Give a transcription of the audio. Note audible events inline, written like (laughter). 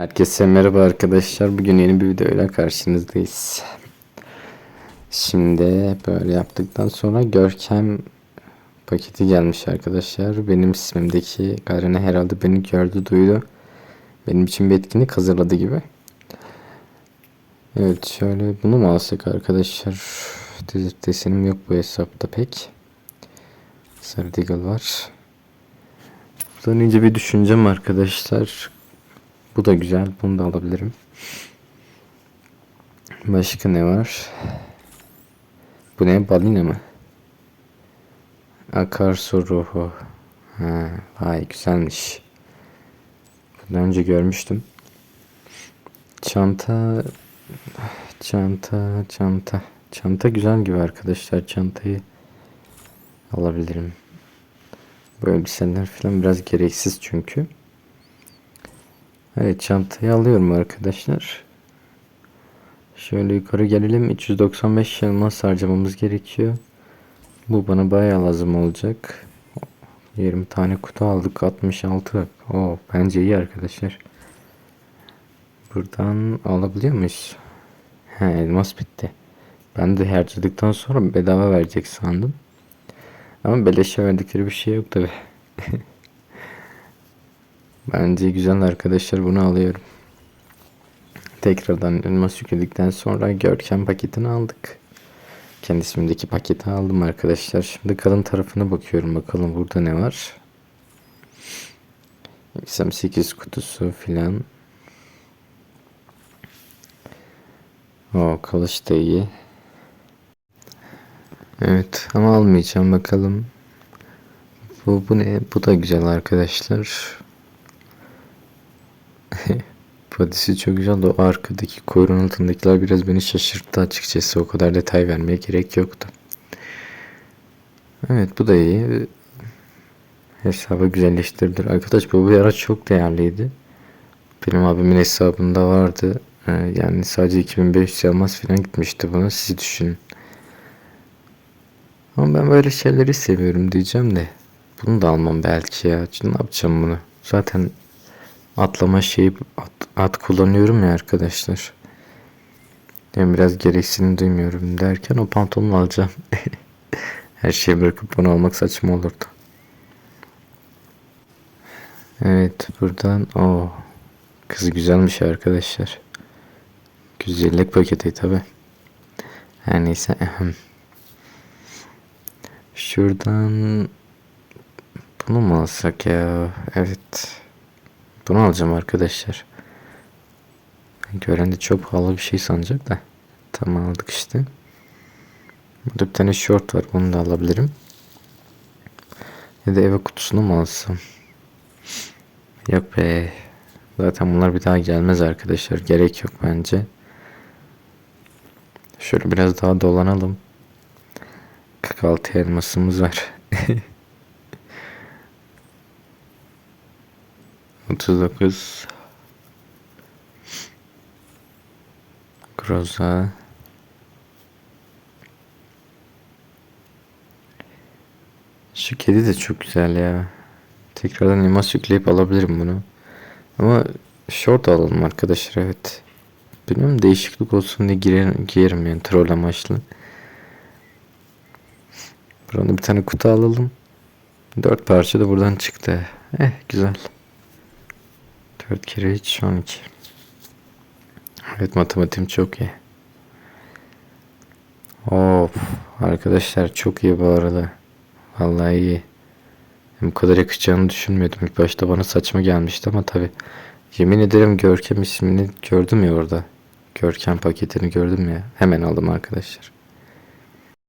Herkese merhaba arkadaşlar. Bugün yeni bir videoyla karşınızdayız. Şimdi böyle yaptıktan sonra Görkem paketi gelmiş arkadaşlar. Benim ismimdeki Garene herhalde beni gördü, duydu. Benim için bir etkinlik hazırladı gibi. Evet şöyle bunu mu alsak arkadaşlar? Desenim yok bu hesapta pek. Sarı Deagle var. Buradan önce bir düşüneceğim arkadaşlar. Bu da güzel. Bunu da alabilirim. Başka ne var? Bu ne? Balina mı? Akarsu ruhu. Ha, vay güzelmiş. Bundan önce görmüştüm. Çanta çanta çanta çanta güzel gibi arkadaşlar. Çantayı alabilirim. Bu elbiseler falan biraz gereksiz çünkü. Evet çantayı alıyorum arkadaşlar. Şöyle yukarı gelelim. 395 elmas harcamamız gerekiyor. Bu bana bayağı lazım olacak. 20 tane kutu aldık. 66. O bence iyi arkadaşlar. Buradan alabiliyor muyuz? He elmas bitti. Ben de harcadıktan sonra bedava verecek sandım. Ama beleşe verdikleri bir şey yok tabi. (laughs) Bence güzel arkadaşlar bunu alıyorum. Tekrardan elmas yükledikten sonra Görkem paketini aldık. Kendi ismimdeki paketi aldım arkadaşlar. Şimdi kalın tarafına bakıyorum bakalım burada ne var. XM8 kutusu filan. O kılıç da iyi. Evet ama almayacağım bakalım. Bu, bu ne? Bu da güzel arkadaşlar. Padisi çok güzel de o arkadaki kuyruğun altındakiler biraz beni şaşırttı açıkçası. O kadar detay vermeye gerek yoktu. Evet bu da iyi. Hesabı güzelleştirdir. Arkadaş bu bir ara çok değerliydi. Benim abimin hesabında vardı. Ee, Yani sadece 2500 elmas falan gitmişti buna. Siz düşünün. Ama ben böyle şeyleri seviyorum diyeceğim de. Bunu da almam belki ya. Şimdi ne yapacağım bunu? Zaten atlama şeyi at, at kullanıyorum ya arkadaşlar. Yani biraz gereksinim duymuyorum derken o pantolonu alacağım. (laughs) Her şeyi bırakıp bunu almak saçma olurdu. Evet buradan o kız güzelmiş arkadaşlar. Güzellik paketi tabi. Her neyse. Şuradan bunu mu alsak ya? Evet. Bunu alacağım arkadaşlar. Gören de çok pahalı bir şey sanacak da. Tamam aldık işte. Burada bir tane short var. Bunu da alabilirim. Ya da eve kutusunu mu alsam? Yok be. Zaten bunlar bir daha gelmez arkadaşlar. Gerek yok bence. Şöyle biraz daha dolanalım. 46 elmasımız var. (laughs) 39 Groza Şu kedi de çok güzel ya. Tekrardan elmas yükleyip alabilirim bunu. Ama short alalım arkadaşlar evet. Bilmiyorum değişiklik olsun diye girerim, giyerim yani troll amaçlı. Buradan bir tane kutu alalım. Dört parça da buradan çıktı. Eh güzel. 4 kere 3 12. Evet matematiğim çok iyi. Of arkadaşlar çok iyi bu arada. Vallahi iyi. Bu kadar yakışacağını düşünmüyordum. İlk başta bana saçma gelmişti ama tabi. Yemin ederim Görkem ismini gördüm ya orada. Görkem paketini gördüm ya. Hemen aldım arkadaşlar.